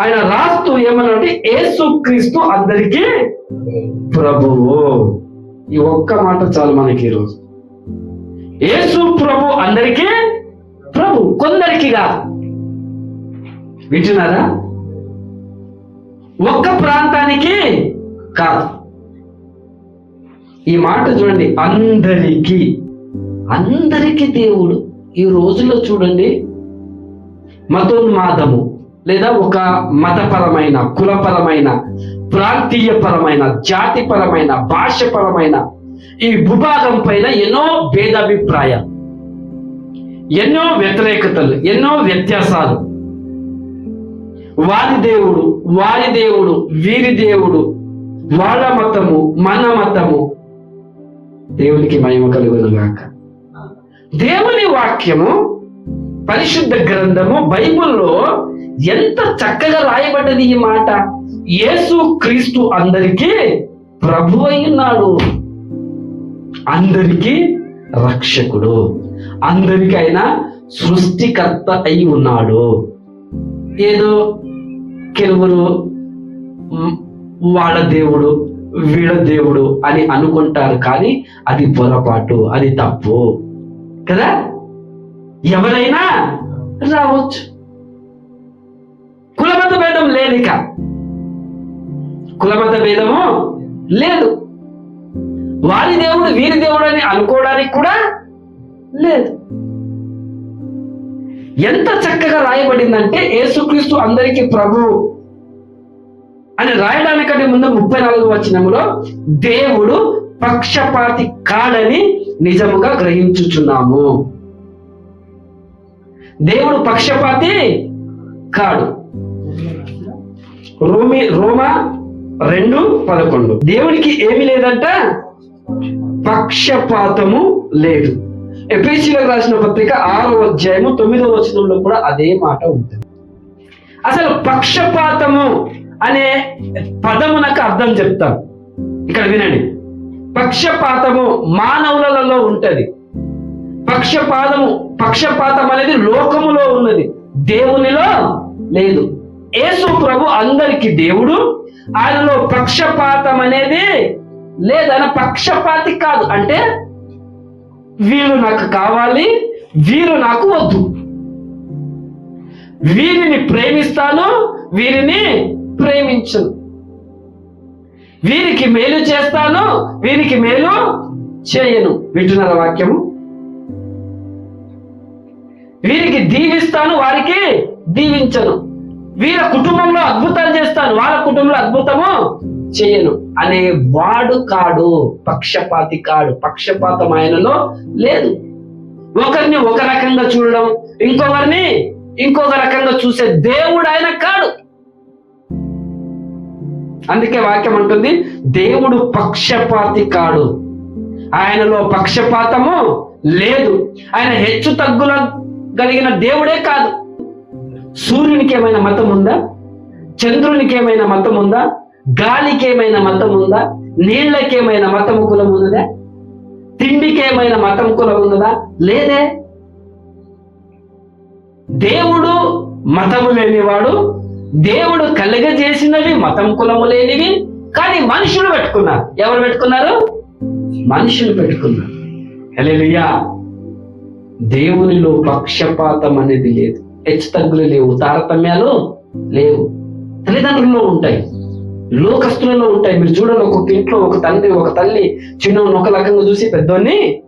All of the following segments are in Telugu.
ఆయన రాస్తూ ఏమన్నాడంటే ఏసు క్రీస్తు అందరికీ ప్రభువు. ఈ ఒక్క మాట చాలు మనకి ఈరోజు. ఏసు ప్రభు అందరికీ ప్రభు కొందరికి కాదు. వింటున్నారా? ఒక్క ప్రాంతానికి కాదు. ఈ మాట చూడండి అందరికీ. అందరికీ దేవుడు. ఈ రోజుల్లో చూడండి మతోన్మాదము. లేదా ఒక మతపరమైన కులపరమైన ప్రాంతీయపరమైన జాతిపరమైన భాషపరమైన ఈ భూభాగం పైన ఎన్నో భేదాభిప్రాయాలు ఎన్నో వ్యతిరేకతలు ఎన్నో వ్యత్యాసాలు. వారి దేవుడు వారి దేవుడు వీరి దేవుడు వాళ్ళ మతము మన మతము దేవునికి మహిమ కలుగునుగాక. దేవుని వాక్యము పరిశుద్ధ గ్రంథము బైబిల్లో ఎంత చక్కగా రాయబడ్డది ఈ మాట? యేసు క్రీస్తు అందరికీ ప్రభు ఉన్నాడు. అందరికీ రక్షకుడు. అందరికీ ఆయన సృష్టికర్త అయి ఉన్నాడు. ఏదో కెలువురు వాళ్ళ దేవుడు వీళ్ళ దేవుడు అని అనుకుంటారు కానీ అది పొరపాటు అది తప్పు. కదా? ఎవరైనా రావచ్చు. భేదం లేనిక కులమత భేదము లేదు. వారి దేవుడు వీరి దేవుడు అని అనుకోవడానికి కూడా లేదు. ఎంత చక్కగా రాయబడిందంటే యేసుక్రీస్తు అందరికీ ప్రభు అని రాయడానికంటే ముందు ముప్పై నాలుగు వచనములో దేవుడు పక్షపాతి కాడని నిజముగా గ్రహించుచున్నాము. దేవుడు పక్షపాతి కాడు. రోమి రోమా రెండు పదకొండు. దేవునికి ఏమి లేదంట? పక్షపాతము లేదు. ఎపిసిలకు రాసిన పత్రిక ఆరో అధ్యాయము తొమ్మిదో వచనంలో కూడా అదే మాట ఉంటుంది. అసలు పక్షపాతము అనే పదమునకు అర్థం చెప్తాను ఇక్కడ వినండి. పక్షపాతము మానవులలో ఉంటది. పక్షపాతము పక్షపాతం అనేది లోకములో ఉన్నది. దేవునిలో లేదు. యేసు ప్రభు అందరికి దేవుడు. ఆయనలో పక్షపాతం అనేది లేదన పక్షపాతి కాదు. అంటే వీరు నాకు కావాలి వీరు నాకు వద్దు. వీరిని ప్రేమిస్తాను వీరిని ప్రేమించను. వీరికి మేలు చేస్తాను వీరికి మేలు చేయను. వింటున్నారా వాక్యము? వీరికి దీవిస్తాను వారికి దీవించను. వీళ్ళ కుటుంబంలో అద్భుతాలు చేస్తాను. వాళ్ళ కుటుంబంలో అద్భుతము చేయను. అనే వాడు కాడు పక్షపాతి కాడు పక్షపాతం ఆయనలో లేదు. ఒకరిని ఒక రకంగా చూడడం ఇంకొకరిని ఇంకొక రకంగా చూసే దేవుడు ఆయన కాడు. అందుకే వాక్యం అంటుంది దేవుడు పక్షపాతి కాడు. ఆయనలో పక్షపాతము లేదు. ఆయన హెచ్చు తగ్గుల కలిగిన దేవుడే కాదు. సూర్యునికి ఏమైనా మతం ఉందా? చంద్రునికి ఏమైనా మతం ఉందా? గాలికి ఏమైనా మతం ఉందా? నీళ్ళకి ఏమైనా మతం కులం ఉన్నదా? తిండికి ఏమైనా మతం కులం ఉన్నదా? లేదే. దేవుడు మతము లేనివాడు దేవుడు కలగజేసినవి మతం కులము లేనివి కానీ మనుషులు పెట్టుకున్నారు. ఎవరు పెట్టుకున్నారు? మనుషులు పెట్టుకున్నారు. హలే దేవునిలో పక్షపాతం అనేది లేదు. హెచ్చు తగ్గులు లేవు తారతమ్యాలు లేవు. తల్లిదండ్రుల్లో ఉంటాయి లోకస్తులలో ఉంటాయి. మీరు చూడండి ఒక్కొక్క ఇంట్లో ఒక తండ్రి ఒక తల్లి చిన్న ఒక రకంగా చూసి పెద్దోన్ని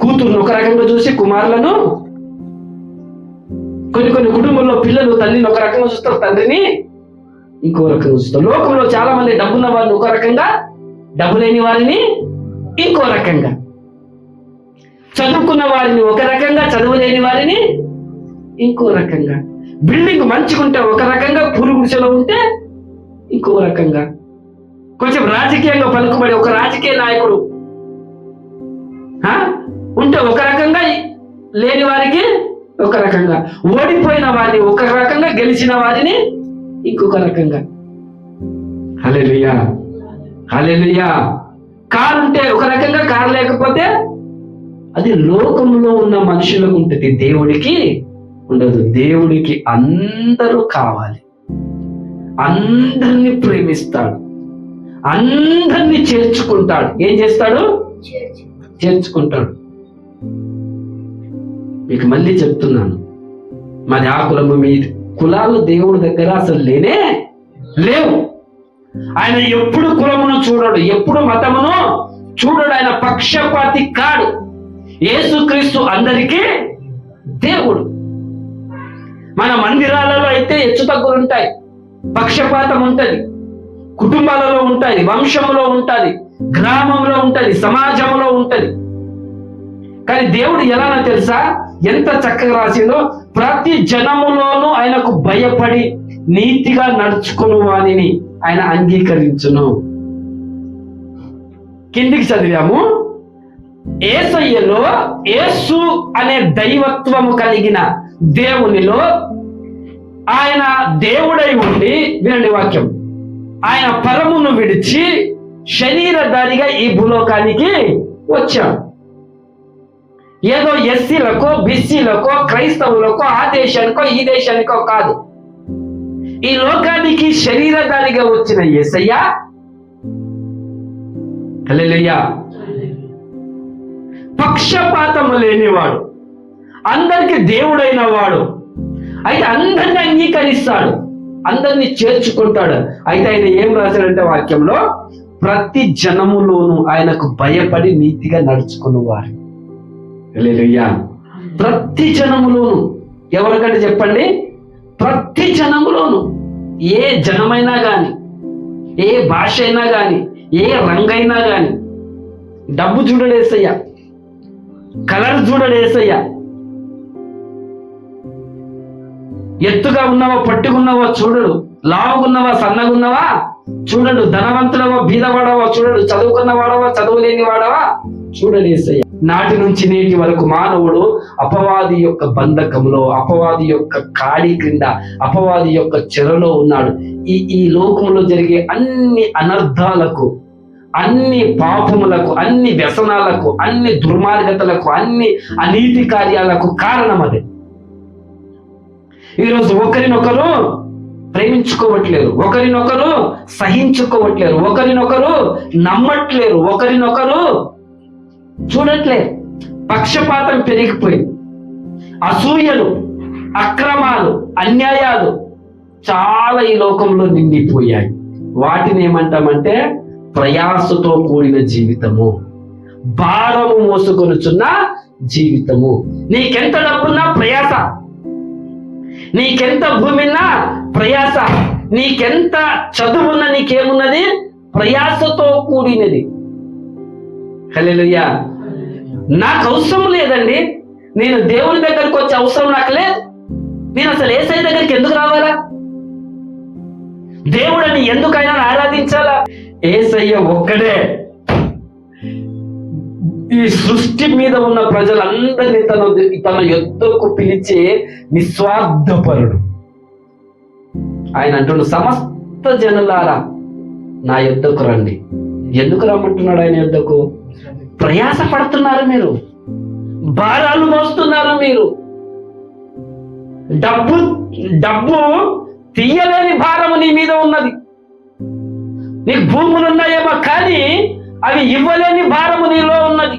కూతురుని ఒక రకంగా చూసి కుమారులను కొన్ని కొన్ని కుటుంబంలో పిల్లలు తల్లిని ఒక రకంగా చూస్తారు తండ్రిని ఇంకో రకంగా చూస్తారు. లోకంలో చాలా మంది డబ్బున్న వారిని ఒక రకంగా డబ్బు లేని వారిని ఇంకో రకంగా. చదువుకున్న వారిని ఒక రకంగా చదువు లేని వారిని ఇంకో రకంగా. బిల్డింగ్ మంచుకుంటే ఒక రకంగా పురుగుడిసెలో ఉంటే ఇంకో రకంగా. కొంచెం రాజకీయంగా పలుకుబడి ఒక రాజకీయ నాయకుడు? ఉంటే ఒక రకంగా లేని వారికి ఒక రకంగా. ఓడిపోయిన వారిని ఒక రకంగా గెలిచిన వారిని ఇంకొక రకంగా. హల్లెలూయా. హల్లెలూయా. కారు ఉంటే ఒక రకంగా కారు లేకపోతే అది లోకంలో ఉన్న మనుషులకు ఉంటుంది. దేవుడికి ఉండదు. దేవుడికి అందరూ కావాలి. అందరినీ ప్రేమిస్తాడు. అందరినీ చేర్చుకుంటాడు. ఏం చేస్తాడు? చేర్చుకుంటాడు. మీకు మళ్ళీ చెప్తున్నాను. మాది ఆ కులము మీ కులాలు దేవుడి దగ్గర అసలు లేనే లేవు. ఆయన ఎప్పుడు కులమును చూడడు ఎప్పుడు మతమును చూడడు. ఆయన పక్షపాతి కాడు. యేసుక్రీస్తు అందరికీ దేవుడు. మన మందిరాలలో అయితే హెచ్చు తగ్గులు ఉంటాయి. పక్షపాతం ఉంటుంది. కుటుంబాలలో ఉంటుంది వంశంలో ఉంటది గ్రామంలో ఉంటుంది సమాజంలో ఉంటది. కానీ దేవుడు ఎలానో తెలుసా? ఎంత చక్కగా రాసిందో ప్రతి జనములోనూ ఆయనకు భయపడి నీతిగా నడుచుకుని వానిని ఆయన అంగీకరించును. కిందికి చదివాము. ఏసయ్యలో ఏసు అనే దైవత్వము కలిగిన దేవునిలో ఆయన దేవుడై ఉండి వినండి వాక్యం. ఆయన పరమును విడిచి శరీరధారిగా ఈ భూలోకానికి వచ్చాడు ఏదో ఎస్సీలకో బీసీలకో క్రైస్తవులకో ఆ దేశానికో ఈ దేశానికో కాదు. ఈ లోకానికి శరీరధారిగా వచ్చిన యేసయ్య పక్షపాతము లేనివాడు. అందరికి దేవుడైన వాడు. అయితే అందరిని అంగీకరిస్తాడు. అందరిని చేర్చుకుంటాడు. అయితే ఆయన ఏం రాశాడంటే వాక్యంలో ప్రతి జనములోనూ ఆయనకు భయపడి నీతిగా నడుచుకున్నవారు హల్లెలూయా. ప్రతి జనములోను. ఎవరికంటే చెప్పండి? ప్రతి జనములోను. ఏ జనమైనా కానీ ఏ భాష అయినా కానీ ఏ రంగైనా కానీ డబ్బు చూడడేసయ్యా కలర్ చూడడేసయ్యా ఎత్తుగా ఉన్నవా పట్టుకున్నవా చూడడు. లావుగున్నవా సన్నగున్నవా చూడడు. ధనవంతుడవా బీదవాడవా చూడడు. చదువుకున్న వాడవా చదువులేని వాడవా చూడలేసయ్య నాటి నుంచి నేటి వరకు మానవుడు అపవాది యొక్క బంధకంలో అపవాది యొక్క కాడి క్రింద అపవాది యొక్క చెరలో ఉన్నాడు. ఈ ఈ లోకంలో జరిగే అన్ని అనర్థాలకు అన్ని పాపములకు అన్ని వ్యసనాలకు అన్ని దుర్మార్గతలకు అన్ని అనీతి కార్యాలకు కారణం అదే. ఈరోజు ఒకరినొకరు ప్రేమించుకోవట్లేరు ఒకరినొకరు సహించుకోవట్లేరు ఒకరినొకరు నమ్మట్లేరు ఒకరినొకరు చూడట్లేరు. పక్షపాతం పెరిగిపోయింది. అసూయలు అక్రమాలు అన్యాయాలు చాలా ఈ లోకంలో నిండిపోయాయి. వాటిని ఏమంటామంటే ప్రయాసతో కూడిన జీవితము భారము మోసుకొనుచున్న జీవితము. నీకెంత డబ్బున్నా ప్రయాస. నీకెంత భూమిన్నా ప్రయాస నీకెంత చదువున్నా నీకేమున్నది? ప్రయాసతో కూడినది. హల్లెలూయా. నాకు అవసరం లేదండి. నేను దేవుని దగ్గరికి వచ్చే అవసరం నాకు లేదు. నేను అసలు ఏసై దగ్గరికి ఎందుకు రావాలా? దేవుడని ఎందుకైనా ఆరాధించాలా? ఏసయ్య ఒక్కడే. ఈ సృష్టి మీద ఉన్న ప్రజలందరినీ తన తన యుద్ధకు పిలిచే నిస్వార్థపరుడు. ఆయన అంటున్న సమస్త జనులారా నా యుద్ధకు రండి. ఎందుకు రమ్మంటున్నాడు ఆయన యుద్ధకు ప్రయాస పడుతున్నారు మీరు. భారాలు మోస్తున్నారు మీరు. డబ్బు డబ్బు తీయలేని భారము నీ మీద ఉన్నది. నీకు భూములు ఉన్నాయేమో కానీ అవి ఇవ్వలేని భారము నీలో ఉన్నది.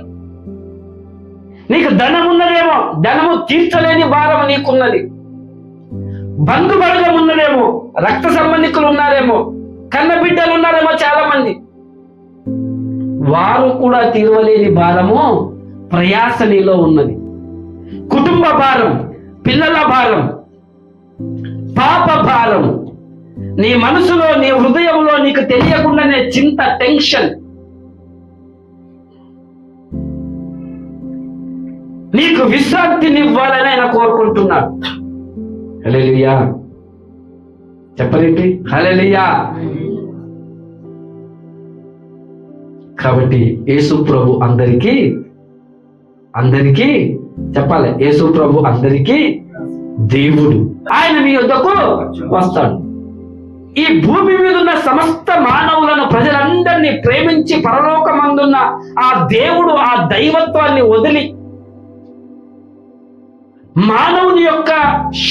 నీకు ధనం ఉన్నదేమో ధనము తీర్చలేని భారము నీకున్నది. బంధుబలగం ఉన్నదేమో రక్త సంబంధికులు ఉన్నారేమో కన్న బిడ్డలు ఉన్నారేమో చాలా మంది వారు కూడా తీరవలేని భారము ప్రయాస నీలో ఉన్నది. కుటుంబ భారం పిల్లల భారం పాప భారం. నీ మనసులో నీ హృదయంలో నీకు తెలియకుండానే చింత టెన్షన్ నీకు విశ్రాంతినివ్వాలని ఆయన కోరుకుంటున్నాడు. హలెలియా చెప్పలేంటి? హలెలియా కాబట్టి యేసు ప్రభు అందరికీ అందరికీ చెప్పాలి. యేసు ప్రభు అందరికీ దేవుడు. ఆయన మీ వద్దకు వస్తాడు. ఈ భూమి మీద ఉన్న సమస్త మానవులను ప్రజలందరినీ ప్రేమించి పరలోకమందున్న ఆ దేవుడు ఆ దైవత్వాన్ని వదిలి మానవుని యొక్క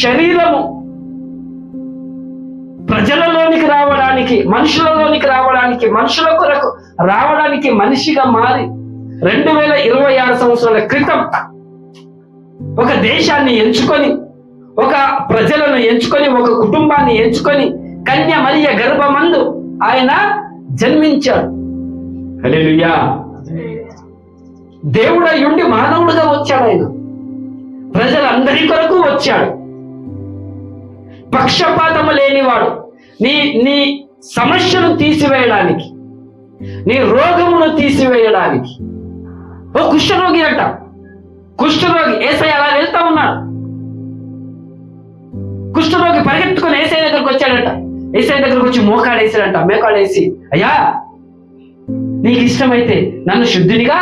శరీరము ప్రజలలోనికి రావడానికి మనుషులలోనికి రావడానికి మనుషుల కొరకు రావడానికి మనిషిగా మారి రెండు వేల ఇరవై ఆరు సంవత్సరాల క్రితం ఒక దేశాన్ని ఎంచుకొని ఒక ప్రజలను ఎంచుకొని ఒక కుటుంబాన్ని ఎంచుకొని కన్య మరియ గర్భమందు ఆయన జన్మించాడు. హల్లెలూయా. దేవుడై ఉండి మానవుడుగా వచ్చాడు ఆయన. ప్రజలందరి కొరకు వచ్చాడు. పక్షపాతము లేనివాడు నీ నీ సమస్యను తీసివేయడానికి నీ రోగమును తీసివేయడానికి. ఓ కుష్ఠరోగి అంట. కుష్ఠరోగి ఏసై అలా వెళ్తా ఉన్నాడు. కుష్ఠరోగి పరిగెత్తుకొని ఏసై దగ్గరకు వచ్చాడంట. ఏసై దగ్గరకు వచ్చి మోకాడేసాడంట మోకాడేసి అయ్యా నీకు ఇష్టమైతే నన్ను శుద్ధినిగా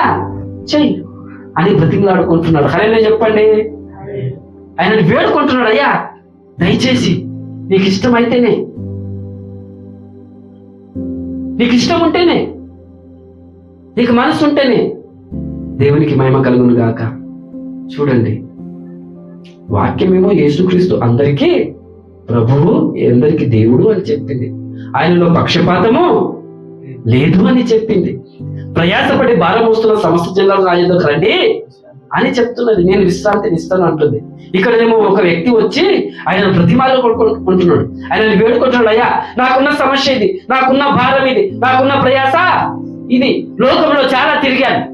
చెయ్యి అని బ్రతిమలాడుకుంటున్నాడు. హరేనే చెప్పండి. ఆయనని వేడుకుంటున్నాడు అయ్యా దయచేసి నీకు ఇష్టమైతేనే. నీకు ఇష్టం ఉంటేనే నీకు మనసు ఉంటేనే దేవునికి మహిమ కలుగును గాక చూడండి. వాక్యమేమో యేసుక్రీస్తు అందరికీ ప్రభువు అందరికీ దేవుడు అని చెప్పింది. ఆయనలో పక్షపాతము లేదు అని చెప్పింది. ప్రయాసపడి భారం వస్తున్న సమస్త జిల్లాల రాజులకు రండి. అని చెప్తున్నది. నేను విశ్రాంతిని ఇస్తాను అంటుంది. ఇక్కడేమో ఒక వ్యక్తి వచ్చి ఆయన ప్రతిమాలు కొనుక్కుంటున్నాడు. ఆయన వేడుకుంటున్నాడు అయ్యా నాకున్న సమస్య ఇది నాకున్న భారం ఇది నాకున్న ప్రయాస ఇది. లోకంలో చాలా తిరిగాను.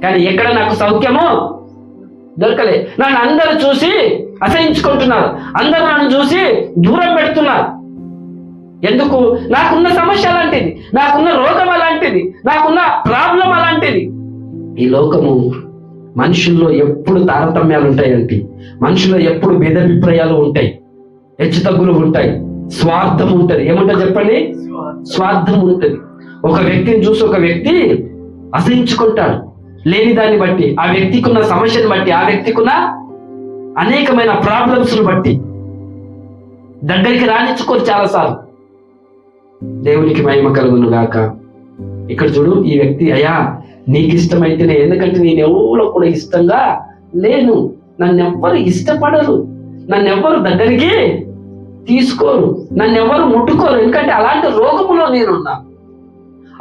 కానీ ఎక్కడ నాకు సౌఖ్యము దొరకలే. నన్ను అందరూ చూసి అసహించుకుంటున్నారు. అందరూ నన్ను చూసి దూరం పెడుతున్నారు. ఎందుకు? నాకున్న సమస్య అలాంటిది. నాకున్న రోగం అలాంటిది. నాకున్న ప్రాబ్లం అలాంటిది. ఈ లోకము మనుషుల్లో ఎప్పుడు తారతమ్యాలు ఉంటాయండి. మనుషుల్లో ఎప్పుడు భేదాభిప్రాయాలు ఉంటాయి. హెచ్చు తగ్గులు ఉంటాయి. స్వార్థం ఉంటుంది. ఏమంటారు చెప్పండి? స్వార్థం ఉంటుంది. ఒక వ్యక్తిని చూసి ఒక వ్యక్తి అసహించుకుంటాడు. లేని దాన్ని బట్టి ఆ వ్యక్తికున్న సమస్యను బట్టి ఆ వ్యక్తికున్న అనేకమైన ప్రాబ్లమ్స్ బట్టి దగ్గరికి రానిచ్చుకోరు చాలాసార్లు దేవునికి మహిమ కలుగును గాక ఇక్కడ చూడు ఈ వ్యక్తి అయా నీకు ఇష్టమైతేనే ఎందుకంటే నేను ఎవరో కూడా ఇష్టంగా లేను. నన్నెవ్వరు ఇష్టపడరు. నన్నెవ్వరు దగ్గరికి తీసుకోరు. నన్నెవ్వరు ముట్టుకోరు. ఎందుకంటే అలాంటి రోగములో నేనున్నాను.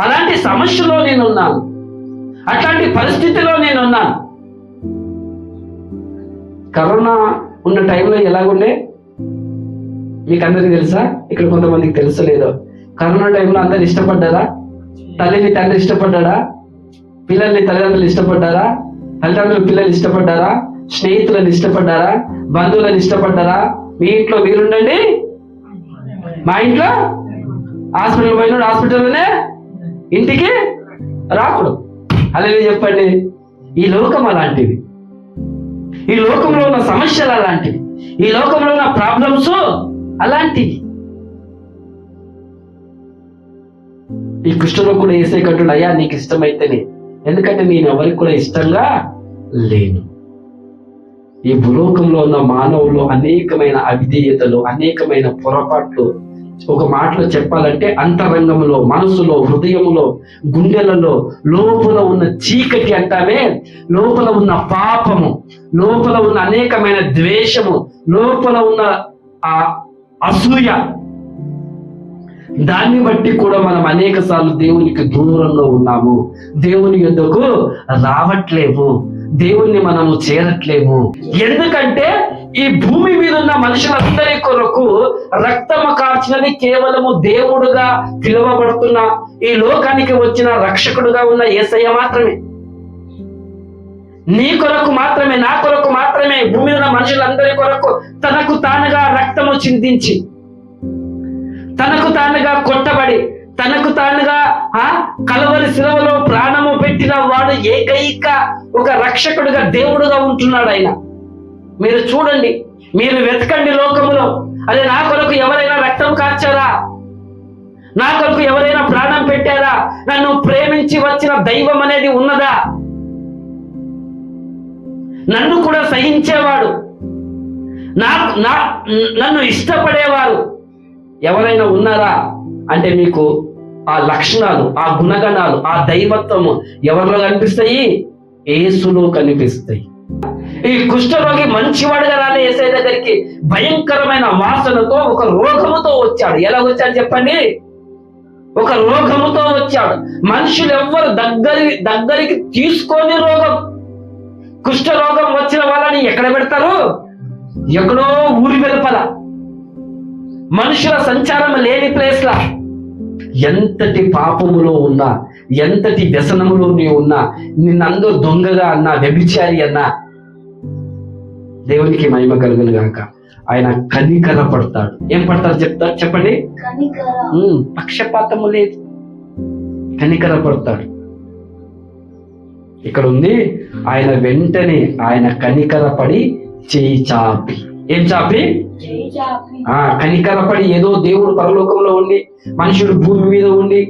అలాంటి సమస్యలో నేనున్నాను. అట్లాంటి పరిస్థితిలో నేనున్నాను. కరోనా ఉన్న టైంలో ఎలాగుండే? మీకు అందరికి తెలుసా? ఇక్కడ కొంతమందికి తెలుసలేదో కరోనా టైంలో అందరు ఇష్టపడ్డారా? తల్లిని తండ్రి ఇష్టపడ్డాడా? పిల్లల్ని తల్లిదండ్రులు ఇష్టపడ్డారా? తల్లిదండ్రులు పిల్లలు ఇష్టపడ్డారా? స్నేహితులను ఇష్టపడ్డారా? బంధువులను ఇష్టపడ్డారా? మీ ఇంట్లో మీరుండండి. మా ఇంట్లో హాస్పిటల్ పోయినాడు హాస్పిటల్లోనే ఇంటికి రాకూడదు. అలాగే చెప్పండి. ఈ లోకం అలాంటివి ఈ లోకంలో ఉన్న సమస్యలు అలాంటివి. ఈ లోకంలో ఉన్న ప్రాబ్లమ్స్ అలాంటివి. ఈ కృష్ణలో కూడా వేసే కట్టుడు అయ్యా నీకు ఇష్టమైతేనే ఎందుకంటే నేను ఎవరికి కూడా ఇష్టంగా లేను. ఈ భూలోకంలో ఉన్న మానవులు అనేకమైన అవిధేయతలు అనేకమైన పొరపాట్లు ఒక మాటలో చెప్పాలంటే అంతరంగంలో మనసులో హృదయములో గుండెలలో లోపల ఉన్న చీకటి అంటామే లోపల ఉన్న పాపము లోపల ఉన్న అనేకమైన ద్వేషము లోపల ఉన్న ఆ అసూయ దాన్ని బట్టి కూడా మనం అనేక సార్లు దేవునికి దూరంలో ఉన్నాము. దేవుని యొద్దకు రావట్లేము. దేవుణ్ణి మనము చేరట్లేము. ఎందుకంటే ఈ భూమి మీద ఉన్న మనుషులందరి కొరకు రక్తము కార్చినది కేవలము దేవుడుగా పిలువబడుతున్న ఈ లోకానికి వచ్చిన రక్షకుడుగా ఉన్న ఏసయ్య మాత్రమే. నీ కొరకు మాత్రమే నా కొరకు మాత్రమే భూమి మీద ఉన్న మనుషులందరి కొరకు తనకు తానుగా రక్తము చిందించి తనకు తానుగా కొట్టబడి తనకు తానుగా ఆ కలవరి శిలవలో ప్రాణము పెట్టిన వాడు ఏకైక ఒక రక్షకుడుగా దేవుడుగా ఉంటున్నాడు ఆయన. మీరు చూడండి మీరు వెతకండి లోకములో. అదే నా కొరకు ఎవరైనా రక్తం కార్చారా? నా కొరకు ఎవరైనా ప్రాణం పెట్టారా? నన్ను ప్రేమించి వచ్చిన దైవం అనేది ఉన్నదా? నన్ను కూడా సహించేవాడు. నా నన్ను ఇష్టపడేవారు. ఎవరైనా ఉన్నారా అంటే మీకు ఆ లక్షణాలు ఆ గుణగణాలు ఆ దైవత్వము ఎవరిలో కనిపిస్తాయి? ఏసులో కనిపిస్తాయి. ఈ కుష్ఠరోగి మంచివాడుగా రాలే ఏసై దగ్గరికి భయంకరమైన వాసనతో ఒక రోగముతో వచ్చాడు. ఎలా వచ్చాడు చెప్పండి? ఒక రోగముతో వచ్చాడు. మనుషులు ఎవ్వరు దగ్గరి దగ్గరికి తీసుకొని రోగం. కుష్ఠ రోగం వచ్చిన వాళ్ళని ఎక్కడ పెడతారు? ఎక్కడో ఊరి వెలుపల. మనుషుల సంచారం లేని ప్లేస్ లా. ఎంతటి పాపములో ఉన్నా ఎంతటి వ్యసనములో నీవు ఉన్నా నిన్నందరూ దొంగగా అన్నా వ్యభిచారి అన్నా దేవునికి మహిమ కలుగును గాక. ఆయన కనికర పడతాడు. ఏం పడతాడు చెప్తాడు చెప్పండి? కనికర. పక్షపాతము లేదు. కనికర పడతాడు. ఇక్కడ ఉంది ఆయన వెంటనే ఆయన కనికరపడి చేయి చాపి. ఏం చాపి? ఆ కనికరపడి ఏదో దేవుడు పరలోకంలో ఉండి మనుషుడు భూమి మీద ఉండి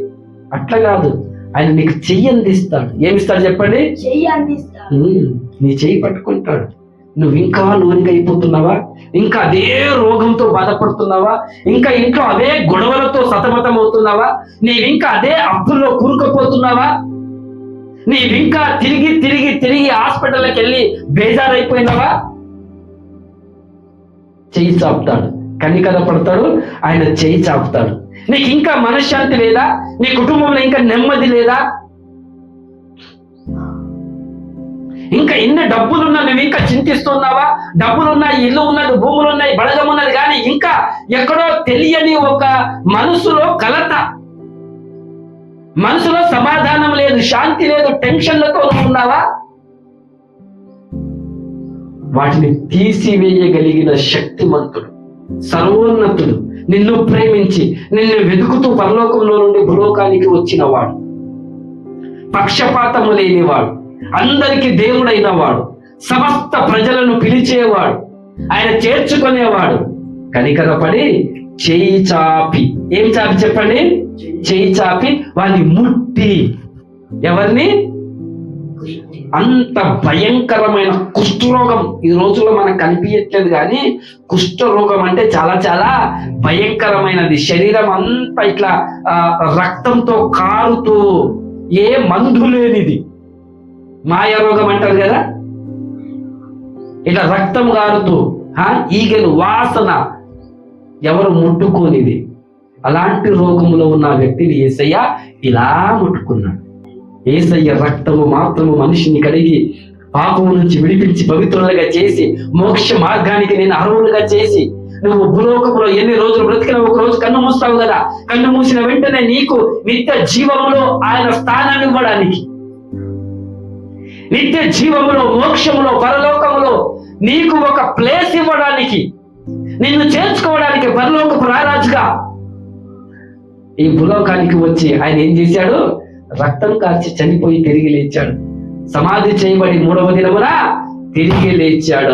అట్లా కాదు. ఆయన నీకు చెయ్యి అందిస్తాడు. ఏమిస్తాడు చెప్పండి? నీ చెయ్యి పట్టుకుంటాడు. నువ్వు ఇంకా లోనికి అయిపోతున్నావా ఇంకా అదే రోగంతో బాధపడుతున్నావా? ఇంకా ఇంట్లో అదే గొడవలతో సతమతం అవుతున్నావా నీవు ఇంకా అదే అప్పుల్లో కూరుకుపోతున్నావా? నీవు ఇంకా తిరిగి తిరిగి తిరిగి హాస్పిటల్కి వెళ్ళి బేజారైపోయినావా? చేయి చాపుతాడు. కనికర పడతాడు ఆయన చేయి చాపుతాడు. నీకు ఇంకా మనశ్శాంతి లేదా? నీ కుటుంబంలో ఇంకా నెమ్మది లేదా? ఇంకా ఎన్ని డబ్బులున్నా నువ్వు ఇంకా చింతిస్తున్నావా? డబ్బులున్నాయి ఇల్లు ఉన్నది భూములు ఉన్నాయి బలగం ఉన్నది కానీ ఇంకా ఎక్కడో తెలియని ఒక మనసులో కలత. మనసులో సమాధానం లేదు శాంతి లేదు టెన్షన్లతో ఉన్నావా? వాటిని తీసివేయగలిగిన శక్తిమంతుడు సర్వోన్నతుడు నిన్ను ప్రేమించి నిన్ను వెతుకుతూ పరలోకంలో నుండి భూలోకానికి వచ్చిన వాడు పక్షపాతము లేనివాడు అందరికి దేవుడైన వాడు సమస్త ప్రజలను పిలిచేవాడు ఆయన చేర్చుకునేవాడు. కనికరపడి చేయి చాపి. ఏం చాపి చెప్పండి? చేయి చాపి. వాడిని ముట్టి. ఎవరిని? అంత భయంకరమైన కుష్ఠరోగం ఈ రోజుల్లో మనకు కనిపించట్లేదు కానీ కుష్ఠరోగం అంటే చాలా చాలా భయంకరమైనది. శరీరం అంతా ఇట్లా రక్తంతో కారుతూ ఏ మందు లేనిది. మాయ రోగం అంటారు కదా? ఇట్లా రక్తం కారుతూ ఆ, ఈగలు వాసన ఎవరు ముట్టుకోనిది. అలాంటి రోగంలో ఉన్న వ్యక్తిని ఏసయ్య ఇలా ముట్టుకున్నాడు. ఏసయ్య రక్తము మాత్రము మనిషిని కడిగి పాపము నుంచి విడిపించి పవిత్రులుగా చేసి మోక్ష మార్గానికి నేను అర్హులుగా చేసి నువ్వు భూలోకములో ఎన్ని రోజులు బ్రతికినా ఒక రోజు కన్ను మూస్తావు కదా. కన్ను మూసిన వెంటనే నీకు నిత్య జీవములో ఆయన స్థానాన్ని ఇవ్వడానికి. నిత్య జీవములో మోక్షములో పరలోకములో నీకు ఒక ప్లేస్ ఇవ్వడానికి. నిన్ను చేర్చుకోవడానికి పరలోకపు రారాజుగా. ఈ భూలోకానికి వచ్చి ఆయన ఏం చేశాడు? రక్తం కార్చి చనిపోయి తిరిగి లేచాడు. సమాధి చేయబడి మూడవ దినమున తిరిగి లేచాడు.